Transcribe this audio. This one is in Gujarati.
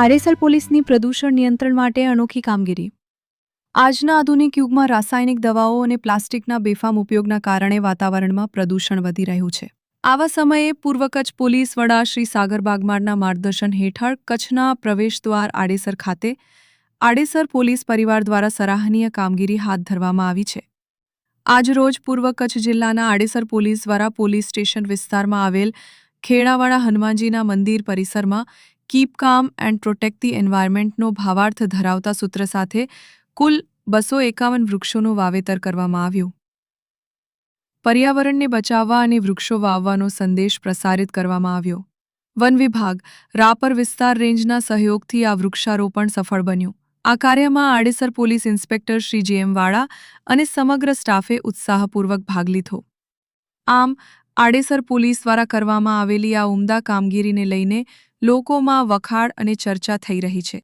આરએસએલ પોલીસની પ્રદૂષણ નિયંત્રણ માટે અનોખી કામગીરી. આજના આધુનિક યુગમાં રાસાયણિક દવાઓ અને પ્લાસ્ટિકના બેફામ ઉપયોગના કારણે વાતાવરણમાં પ્રદૂષણ વધી રહ્યું છે. આવા સમયે પૂર્વ કચ્છ પોલીસ વડા શ્રી સાગર બાગમારના માર્ગદર્શન હેઠળ કચ્છના પ્રવેશદ્વાર આડેસર ખાતે આડેસર પોલીસ પરિવાર દ્વારા સરાહનીય કામગીરી હાથ ધરવામાં આવી છે. આજરોજ પૂર્વ કચ્છ જિલ્લાના આડેસર પોલીસ દ્વારા પોલીસ સ્ટેશન વિસ્તારમાં આવેલ ખેડાવાળા હનુમાનજીના મંદિર પરિસરમાં keep calm and protect the એન્વાયરમેન્ટનો ભાવાર્થ ધરાવતા સૂત્ર સાથે કુલ બસો એકાવન વૃક્ષોનું વાવેતર કરવામાં આવ્યું. પર્યાવરણને બચાવવા અને વૃક્ષો વાવવાનો સંદેશ પ્રસારિત કરવામાં આવ્યો. વન વિભાગ, રાપર વિસ્તાર રેન્જના સહયોગથી આ વૃક્ષારોપણ સફળ બન્યું. આ કાર્યમાં Adesar police inspector Shri J M Vala અને સમગ્ર સ્ટાફે ઉત્સાહપૂર્વક ભાગ લીધો. આમ આડેસર પોલીસ દ્વારા કરવામાં આવેલી આ ઉમદા કામગીરીને લઈને લોકોમાં વખાણ અને ચર્ચા થઈ રહી છે.